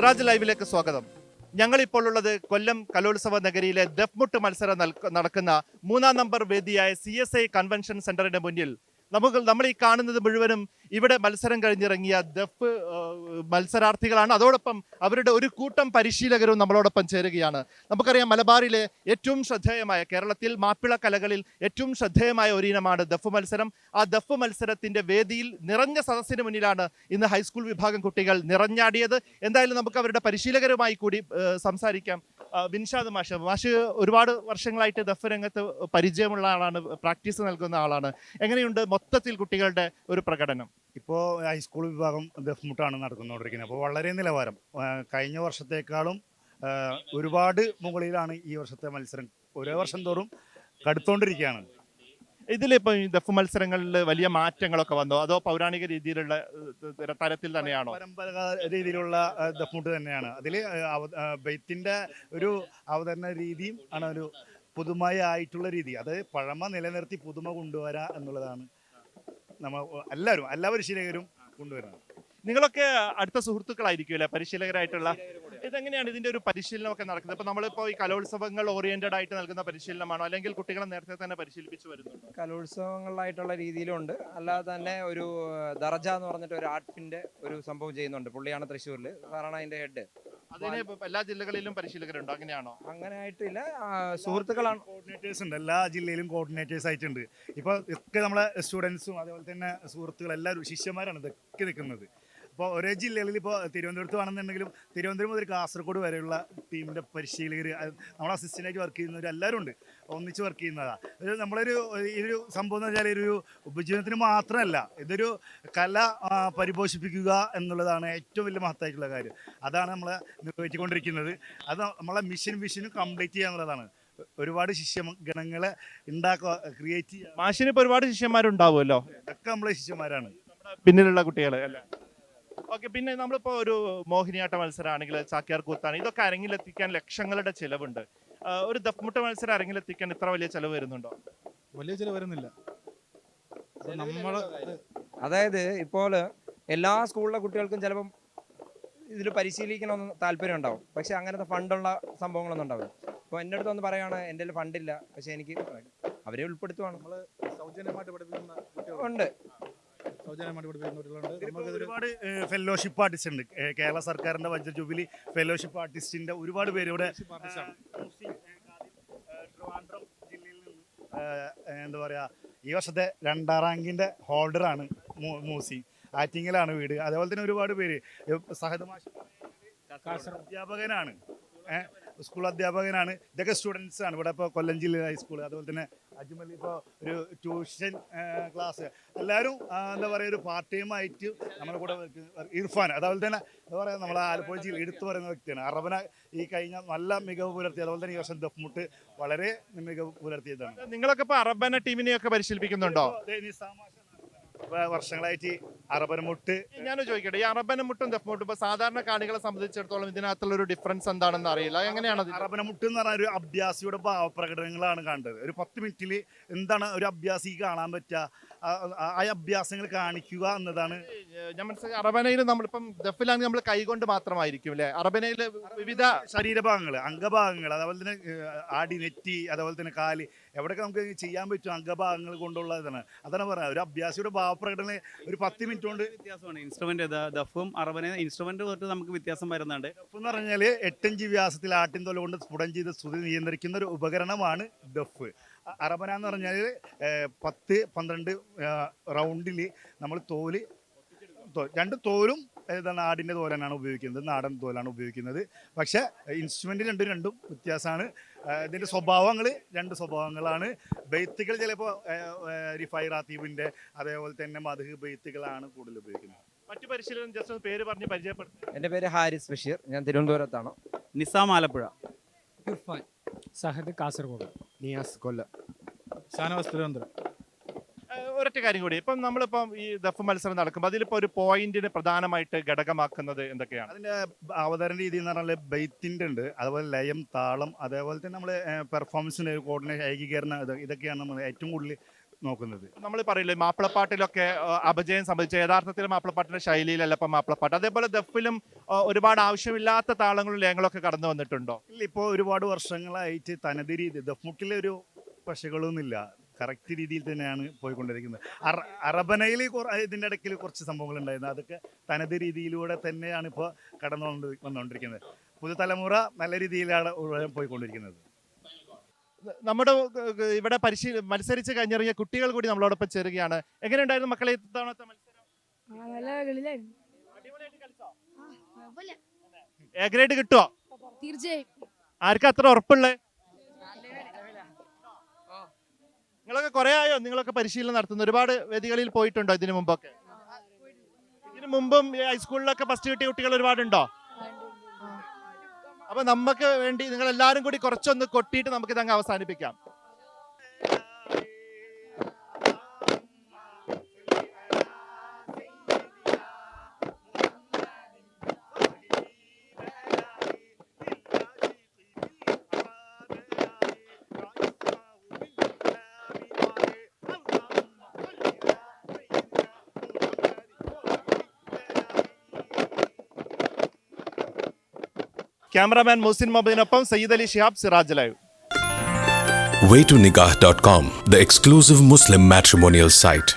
സിറാജ് ലൈവിലേക്ക് സ്വാഗതം. ഞങ്ങൾ ഇപ്പോൾ ഉള്ളത് കൊല്ലം കലോത്സവ നഗരിയിലെ ദഫ്മുട്ട് മത്സരം നടക്കുന്ന മൂന്നാം നമ്പർ വേദിയായ സി എസ് ഐ കൺവെൻഷൻ സെന്ററിന്റെ മുന്നിൽ നമുക്ക് നമ്മൾ ഈ കാണുന്നത് മുഴുവനും ഇവിടെ മത്സരം കഴിഞ്ഞിറങ്ങിയ ദഫ് മത്സരാർത്ഥികളാണ്. അതോടൊപ്പം അവരുടെ ഒരു കൂട്ടം പരിശീലകരും നമ്മളോടൊപ്പം ചേരുകയാണ്. നമുക്കറിയാം മലബാറിലെ ഏറ്റവും ശ്രദ്ധേയമായ കേരളത്തിൽ മാപ്പിള കലകളിൽ ഏറ്റവും ശ്രദ്ധേയമായ ഒരു ഇനമാണ് ദഫ് മത്സരം. ആ ദഫ് മത്സരത്തിന്റെ വേദിയിൽ നിറഞ്ഞ സദസ്സിന് മുന്നിലാണ് ഇന്ന് ഹൈസ്കൂൾ വിഭാഗം കുട്ടികൾ നിറഞ്ഞാടിയത്. എന്തായാലും നമുക്ക് അവരുടെ പരിശീലകരുമായി കൂടി സംസാരിക്കാം. ബിൻഷാദ് മാഷ്. മാഷ് ഒരുപാട് വർഷങ്ങളായിട്ട് ദഫ് രംഗത്ത് പരിചയമുള്ള ആളാണ് പ്രാക്ടീസ് നൽകുന്ന ആളാണ്. എങ്ങനെയുണ്ട് മൊത്തത്തിൽ കുട്ടികളുടെ ഒരു പ്രകടനം? ഇപ്പോൾ ഹൈസ്കൂൾ വിഭാഗം ദഫ് മുട്ടാണ് നടന്നുകൊണ്ടിരിക്കുന്നത്. അപ്പോൾ വളരെ നിലവാരം. കഴിഞ്ഞ വർഷത്തേക്കാളും ഒരുപാട് മുകളിലാണ് ഈ വർഷത്തെ മത്സരം. ഒരേ വർഷം തോറും കടുത്തോണ്ടിരിക്കുകയാണ്. ഇതിലിപ്പോ ഈ ദഫ് മത്സരങ്ങളിൽ വലിയ മാറ്റങ്ങളൊക്കെ വന്നോ? അതോ പൗരാണിക രീതിയിലുള്ള തരത്തിൽ തന്നെയാണോ? പരമ്പരാഗത രീതിയിലുള്ള ദഫ് ദഫ്മുട്ട് തന്നെയാണ്. അതിൽ ബെയ്ത്തിന്റെ ഒരു അവതരണ രീതിയും ആണ് ഒരു പുതുമയ ആയിട്ടുള്ള രീതി. അത് പഴമ നിലനിർത്തി പുതുമ കൊണ്ടുവരാ എന്നുള്ളതാണ്. നമ്മൾ എല്ലാവരും എല്ലാ പരിശീലകരും കൊണ്ടുവരുന്നത്. നിങ്ങളൊക്കെ അടുത്ത സുഹൃത്തുക്കളായിരിക്കും അല്ലെ? പരിശീലകരായിട്ടുള്ള ഇതെങ്ങനെയാണ് ഇതിന്റെ ഒരു പരിശീലനം പരിശീലനമൊക്കെ നടക്കുന്നത്? ഇപ്പൊ നമ്മളിപ്പോ ഈ കലോത്സവങ്ങൾ ഓറിയന്റഡ് ആയിട്ട് നൽകുന്ന പരിശീലനമാണോ? അല്ലെങ്കിൽ കുട്ടികളെ നേരത്തെ തന്നെ പരിശീലിപ്പിച്ചു വരുന്നുണ്ടോ? കലോത്സവങ്ങളിലായിട്ടുള്ള രീതിയിലുണ്ട്. അല്ലാതെ തന്നെ ഒരു ദർജ എന്ന് പറഞ്ഞിട്ട് ഒരു ആർട്ടിന്റെ ഒരു സംഭവം ചെയ്യുന്നുണ്ട്. പുള്ളിയാണ് തൃശ്ശൂരിൽ സാറാണ് അതിന്റെ ഹെഡ് അതിന് ഇപ്പൊ എല്ലാ ജില്ലകളിലും പരിശീലകരുണ്ടോ? അങ്ങനെയാണോ? അങ്ങനെ ആയിട്ടില്ല സുഹൃത്തുക്കളാണ് കോർഡിനേറ്റേഴ്സ് ഉണ്ട്. എല്ലാ ജില്ലയിലും കോർഡിനേറ്റേഴ്സ് ആയിട്ടുണ്ട്. ഇപ്പോൾ ഇതൊക്കെ നമ്മളെ സ്റ്റുഡൻസും അതേപോലെ തന്നെ സുഹൃത്തുക്കൾ എല്ലാവരും ശിഷ്യന്മാരാണ് ഇതൊക്കെ നിൽക്കുന്നത് അപ്പോൾ ഒരേ ജില്ലകളിൽ ഇപ്പോൾ തിരുവനന്തപുരത്ത് വേണമെന്നുണ്ടെങ്കിലും തിരുവനന്തപുരം മുതൽ കാസർഗോഡ് വരെയുള്ള ടീമിന്റെ പരിശീലകർ നമ്മളെ അസിസ്റ്റന്റായിട്ട് വർക്ക് ചെയ്യുന്നവർ എല്ലാവരും ഉണ്ട്. ഒന്നിച്ച് വർക്ക് ചെയ്യുന്നതാണ് ഒരു നമ്മളൊരു ഈ ഒരു സംഭവം എന്ന് വെച്ചാൽ ഒരു ഉപജീവനത്തിന് മാത്രമല്ല ഇതൊരു കല പരിപോഷിപ്പിക്കുക എന്നുള്ളതാണ് ഏറ്റവും വലിയ മഹത്തായിട്ടുള്ള കാര്യം. അതാണ് നമ്മൾ നിർവഹിച്ചുകൊണ്ടിരിക്കുന്നത്. അത് നമ്മളെ മിഷൻ വിഷനും കംപ്ലീറ്റ് ചെയ്യുക എന്നുള്ളതാണ്. ഒരുപാട് ശിഷ്യഗണങ്ങളെ ഉണ്ടാക്കുക ക്രിയേറ്റ് ചെയ്യുക. മാഷിന് ഇപ്പൊ ഒരുപാട് ശിഷ്യന്മാരുണ്ടാവുമല്ലോ? ഇതൊക്കെ നമ്മളെ ശിഷ്യന്മാരാണ്. പിന്നിലുള്ള കുട്ടികൾ അല്ലേ? ഓക്കെ പിന്നെ നമ്മളിപ്പോ ഒരു മോഹിനിയാട്ട മത്സരമാണെങ്കിൽ ചാക്യാർ കൂത്താണ്. ഇതൊക്കെ അരങ്ങിലെത്തിക്കാൻ ലക്ഷങ്ങളുടെ ചിലവുണ്ട്. ഒരു ദഫ്മുട്ട മത്സരം അരങ്ങിലെത്തിക്കാൻ ഇത്ര വലിയ ചിലവ് വരുന്നുണ്ടോ? വലിയ ചിലവ് വരുന്നില്ല. നമ്മൾ നമ്മൾ അതായത് ഇപ്പോൾ എല്ലാ സ്കൂളിലെ കുട്ടികൾക്കും ചിലപ്പം ഇതിൽ പരിശീലിക്കണമെന്ന് താല്പര്യം ഉണ്ടാവും. പക്ഷെ അങ്ങനത്തെ ഫണ്ടുള്ള സംഭവങ്ങളൊന്നും ഉണ്ടാവില്ല. അപ്പോൾ എന്റെ അടുത്ത് ഒന്ന് പറയുകയാണ് എന്റെ കയ്യിൽ ഫണ്ടില്ല. പക്ഷെ എനിക്ക് അവരെ ഉൾപ്പെടുത്തുവാണ്. നമ്മൾ സൗജന്യമായിട്ട് പഠിപ്പിക്കുന്ന ഉണ്ട്. സൗജന്യമായിട്ട് ഒരുപാട് ഫെലോഷിപ്പ് ആർട്ടിസ്റ്റ് ഉണ്ട്. കേരള സർക്കാരിന്റെ വജ്ര ജൂബിലി ഫെലോഷിപ്പ് ആർട്ടിസ്റ്റിന്റെ ഒരുപാട് പേര് ഇവിടെ ട്രിവാൻഡ്രം ജില്ലയിൽ നിന്ന് എന്താ പറയാ ഈ വർഷത്തെ രണ്ടാം റാങ്കിന്റെ ഹോൾഡറാണ് മൂസി. ആറ്റിങ്ങലാണ് വീട്. അതേപോലെ തന്നെ ഒരുപാട് പേര്. സഹദ് അധ്യാപകനാണ്. സ്കൂൾ അധ്യാപകനാണ്. ഇതൊക്കെ സ്റ്റുഡൻസ് ആണ്. ഇവിടെ ഇപ്പോൾ കൊല്ലം ജില്ല ഹൈസ്കൂൾ അതുപോലെ തന്നെ അജ്മൽ ഇപ്പോൾ ഒരു ട്യൂഷൻ ക്ലാസ്. എല്ലാവരും എന്താ പറയുക ഒരു പാർട്ട് ടൈം ആയിട്ട് നമ്മുടെ കൂടെ ഇർഫാൻ. അതുപോലെ തന്നെ എന്താ പറയുക നമ്മളെ ആലപ്പുഴ ജില്ല എടുത്തു പറയുന്ന വ്യക്തിയാണ്. അറബന ഈ കഴിഞ്ഞ നല്ല മികവ് പുലർത്തി അതുപോലെ തന്നെ ഈ വർഷം ദഫ്മുട്ട് വളരെ മികവ് പുലർത്തിയതാണ്. നിങ്ങളൊക്കെ ഇപ്പോൾ അറബന ടീമിനെയൊക്കെ പരിശീലിപ്പിക്കുന്നുണ്ടോ? ഇപ്പോ ദേ നിസാം മാഷാണ് ഇപ്പോ വർഷങ്ങളായിട്ട് അറബനമുട്ട് ഞാൻ ചോദിക്കട്ടെ ഈ അറബനമുട്ടും ദഫ്മുട്ടും ഇപ്പൊ സാധാരണ കാണികളെ സംബന്ധിച്ചിടത്തോളം ഇതിനകത്തുള്ള ഒരു ഡിഫറൻസ് എന്താണെന്ന് അറിയില്ല. എങ്ങനെയാണ് അറബനമുട്ട് എന്ന് പറഞ്ഞ ഒരു അഭ്യാസിയുടെ ഭാവപ്രകടനങ്ങളാണ് കണ്ടത് ഒരു പത്ത് മിനിറ്റിൽ എന്താണ് ഒരു അഭ്യാസി കാണാൻ പറ്റുക ആ- അഭ്യാസങ്ങൾ കാണിക്കുക എന്നതാണ്. ഞാൻ മനസ്സിലാക്കി അറബനയിൽ നമ്മളിപ്പം ദഫിലാണെങ്കിൽ നമ്മൾ കൈകൊണ്ട് മാത്രമായിരിക്കും അല്ലെ? അറബനയിൽ വിവിധ ശരീരഭാഗങ്ങൾ അംഗഭാഗങ്ങൾ അതുപോലെ തന്നെ ആടി നെറ്റി അതുപോലെ തന്നെ കാൽ. എവിടെയൊക്കെ നമുക്ക് ചെയ്യാൻ പറ്റും അംഗഭാഗങ്ങൾ കൊണ്ടുള്ള ഇതാണ്. അതാണ് പറയുന്നത് ഒരു അഭ്യാസിയുടെ ഭാവപ്രകടനം ഒരു പത്ത് മിനിറ്റ് കൊണ്ട് വ്യത്യാസമാണ്. ഇൻസ്ട്രുമെന്റ് ദഫും അറബന ഇൻസ്ട്രുമെന്റ് തൊട്ട് നമുക്ക് വ്യത്യാസം വരുന്നുണ്ട്. ദഫ് എന്ന് പറഞ്ഞാൽ എട്ടഞ്ച് വ്യാസത്തിൽ ആട്ടിൻ തൊല കൊണ്ട് സ്ഫുടം ചെയ്ത് ശ്രുതി നിയന്ത്രിക്കുന്ന ഒരു ഉപകരണമാണ് ദഫ്. അറബന എന്ന് പറഞ്ഞാൽ ഏഹ്, പത്ത് പന്ത്രണ്ട് റൗണ്ടിൽ നമ്മൾ തോൽ രണ്ട് തോലും നാടിന്റെ തോലനാണ് ഉപയോഗിക്കുന്നത്. നാടൻ തോലാണ് ഉപയോഗിക്കുന്നത്. പക്ഷേ ഇൻസ്ട്രുമെന്റ് രണ്ടും രണ്ടും വ്യത്യാസമാണ്. ഇതിന്റെ സ്വഭാവങ്ങൾ രണ്ട് സ്വഭാവങ്ങളാണ്. ബെയ്ത്തുകൾ ചിലപ്പോൾ റിഫൈ റാത്തീബിന്റെ അതേപോലെ തന്നെ മധു ബെയ്ത്തുകളാണ് കൂടുതൽ ഉപയോഗിക്കുന്നത്. മറ്റു പരിശീലനം ജസ്റ്റ് ഒന്ന് പേര് പറഞ്ഞ് പരിചയപ്പെടുത്തും എന്റെ പേര് ഹാരിസ് ബഷീർ. ഞാൻ തിരുവനന്തപുരത്താണ്. നിസാം ആലപ്പുഴ. ഇർഫാൻ. സഹദ് കാസർഗോഡ്. നിയാസ് കൊല്ലം. ഷാനവാസ് തിരുവനന്തപുരം. ഒരൊറ്റ കാര്യം കൂടി. ഇപ്പം നമ്മളിപ്പം ഈ ദഫ് മത്സരം നടക്കുമ്പോൾ അതിലിപ്പോൾ ഒരു പോയിന്റിന് പ്രധാനമായിട്ട് ഘടകമാക്കുന്നത് എന്തൊക്കെയാണ്? അതിന്റെ അവതരണ രീതി എന്ന് പറഞ്ഞാൽ ബെയ്ത്തിന്റെ ഉണ്ട്. അതുപോലെ ലയം താളം അതേപോലെ തന്നെ നമ്മൾ പെർഫോമൻസിന് കോർഡിനേഷൻ ഏകീകരണം ഇത് ഇതൊക്കെയാണ് നമ്മൾ ഏറ്റവും കൂടുതൽ നോക്കുന്നത്. നമ്മൾ പറയില്ലേ മാപ്പിളപ്പാട്ടിലൊക്കെ അപജയം സംബന്ധിച്ച് യഥാർത്ഥത്തിൽ മാപ്പിളപ്പാട്ടിന്റെ ശൈലിയിലല്ല ഇപ്പം മാപ്പിളപ്പാട്ട്. അതേപോലെ ദഫിലും ഒരുപാട് ആവശ്യമില്ലാത്ത താളങ്ങളും ലയങ്ങളൊക്കെ കടന്നു വന്നിട്ടുണ്ടോ? ഇല്ല ഇപ്പോൾ ഒരുപാട് വർഷങ്ങളായിട്ട് തനത് രീതി ദഫ്മുട്ടിലെ ഒരു പശകളൊന്നുമില്ല കറക്റ്റ് രീതിയിൽ തന്നെയാണ് പോയിക്കൊണ്ടിരിക്കുന്നത്. അറ അറബനയിൽ ഇതിന്റെ ഇടയ്ക്ക് കുറച്ച് സംഭവങ്ങൾ ഉണ്ടായിരുന്നു. അതൊക്കെ തനത് രീതിയിലൂടെ തന്നെയാണ് ഇപ്പോൾ കടന്നു വന്ന് വന്നുകൊണ്ടിരിക്കുന്നത് പുതുതലമുറ നല്ല രീതിയിലാണ് പോയിക്കൊണ്ടിരിക്കുന്നത്. നമ്മുടെ ഇവിടെ പരിശീല മത്സരിച്ച് കഴിഞ്ഞിറങ്ങിയ കുട്ടികൾ കൂടി നമ്മളോടൊപ്പം ചേരുകയാണ്. എങ്ങനെയുണ്ടായിരുന്നു മക്കളെ ഇത്തവണത്തെ മത്സരം? എ ഗ്രേഡ് കിട്ടുമോ തീർച്ചയായും. ആർക്കും അത്ര ഉറപ്പുള്ളേ? നിങ്ങളൊക്കെ കുറെ ആയോ? നിങ്ങളൊക്കെ പരിശീലനം നടത്തുന്നു ഒരുപാട് വേദികളിൽ പോയിട്ടുണ്ടോ ഇതിനു മുമ്പൊക്കെ? ഇതിനു മുമ്പും ഹൈസ്കൂളിലൊക്കെ ഫസ്റ്റ് കിട്ടിയ കുട്ടികൾ ഒരുപാടുണ്ടോ? അപ്പൊ നമുക്ക് വേണ്ടി നിങ്ങൾ എല്ലാവരും കൂടി കുറച്ചൊന്ന് കൊട്ടിയിട്ട് നമുക്ക് ഇതങ്ങ് അവസാനിപ്പിക്കാം. Cameraman Muhsin മൊബൈനൊപ്പം Sayyid Ali Shihab Siraj live waytonikah.com, the exclusive Muslim matrimonial site.